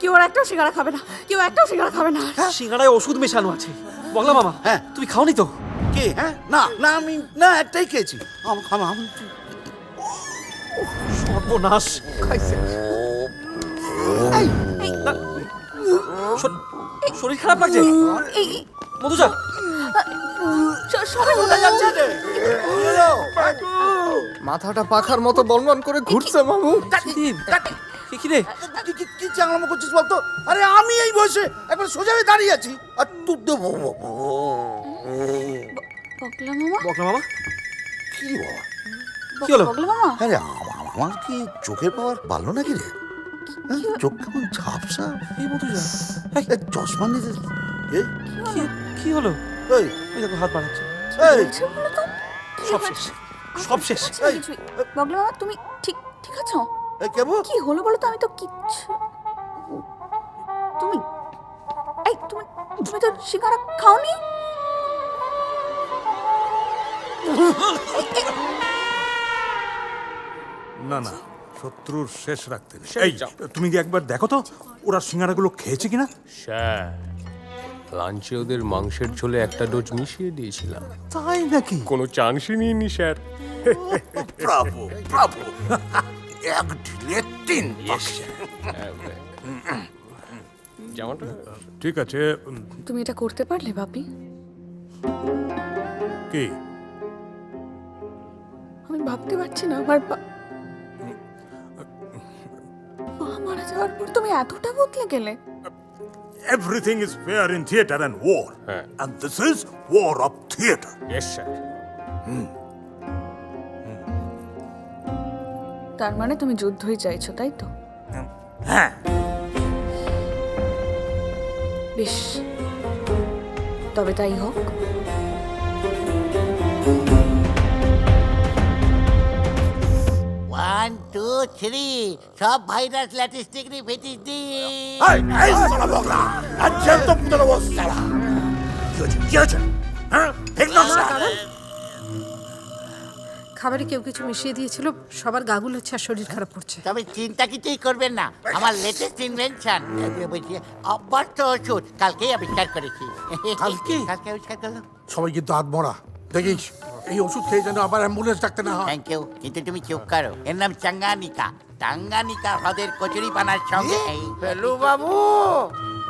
কেউ আর একটাও সিঙ্গারা খাবে না কেউ একটাও সিঙ্গারা খাবে না। সিঙ্গারায় ওষুধ মেশানো আছে। বগলা মামা হ্যাঁ। তুমি খাওনি তো? কে? হ্যাঁ? না না আমি না একটাই খেয়েছি। আম- আম- সর্বনাশ। খাইছে। শরীর খারাপ লাগছে? মধুজা। সবাই কোথায় যাচ্ছে মাথাটা পাখার মতো বলবন করে ঘুরছে মামু। কি কি রে? কি চাংলামো করছিস বলতো? আরে আমি এই বয়সে একবার সোজা হয়ে দাঁড়িয়ে আছি। আর তুই তো মামা? বকলা মামা? কি বাবা? কি হলো? বগলা মামা? আরে আমার কি চোখের পাওয়ার পারল নাকি রে? হ্যাঁ, চোখ কেমন ঝাপসা? এই মধুজা চশমা নিতে কি কি হলো? এই। দেখো হাত বাড়াচ্ছে। এই। সব শেষ সব শেষ। কিছুই- মামা তুমি ঠিক ঠিক আছো? এই কেবল কি হলো বলো তো? আমি তো কিচ্ছু তুমি এই তুমি তুমি তো সিঙ্গারা খাওনি? না না শত্রুর শেষ রাখতে নেই। এই তুমি কি একবার দেখো তো ওরা সিঙ্গারাগুলো খেয়েছে কিনা? স্যার লাঞ্চে ওদের মাংসের ঝোলে একটা ডোজ মিশিয়ে দিয়েছিলাম। তাই নাকি? কোনো চান্সই নিইনি স্যার। Bravo Bravo. এক ঢিলে তিন। জামাটা? ঠিক আছে উম, তুমি এটা করতে পারলে বাপি কি? আমি ভাবতে পারছি না আমার বা- মা মারা যাওয়ার পর তুমি এতটা বদলে গেলে। Everything is fair in theatre and war হ্যাঁ। And this is war of theatre yes sir তার মানে তুমি যুদ্ধই চাইছো তাই তো? হ্যাঁ। বেশ। তবে তাই হোক। ওয়ান টু থ্রি সব ভাইরাস ল্যাটিস্টিক নি ফেটিস দি। আচ্ছা কি হয়েছে কি হয়েছে? হ্যাঁ ঠিক না খাবারে কেউ কিছু মিশিয়ে দিয়েছিল সবার গাগুল হচ্ছে আর শরীর খারাপ করছে। তবে চিন্তা কিছুই করবেন না। আমার লেটেস্ট ইনভেনশন অভ্যস্ত ওষুধ কালকেই আবিষ্কার করেছি। কালকে? কালকে আবিষ্কার করলাম। সবাই কিন্তু হাত মরা দেখিস এই ওষুধ খেয়ে যেন আবার অ্যাম্বুলেন্স ডাকতে না হয়। থ্যাংক ইউ কিন্তু তুমি চুপ করো। এর নাম চাঙ্গানিকা। টাঙ্গানিকা হ্রদের কচুরি পানার সঙ্গে ফেলু বাবু!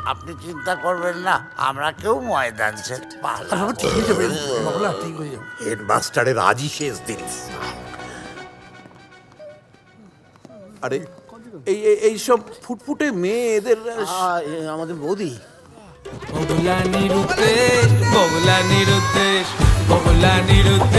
আপনি চিন্তা করবেন না আমরা কেউ ময়দান সেট আর বাবা ঠিক হয়ে যাবে বাবলা ঠিক হয়ে যাবে হেডমাস্টারের আজই শেষ দিন। আরে এই এই- এই সব ফুটফুটে মেয়ে এদের আমাদের বৌদি। বগলা নিরুদ্দেশ বগলা নিরুদ্দেশ বগলা নিরুদ্দেশ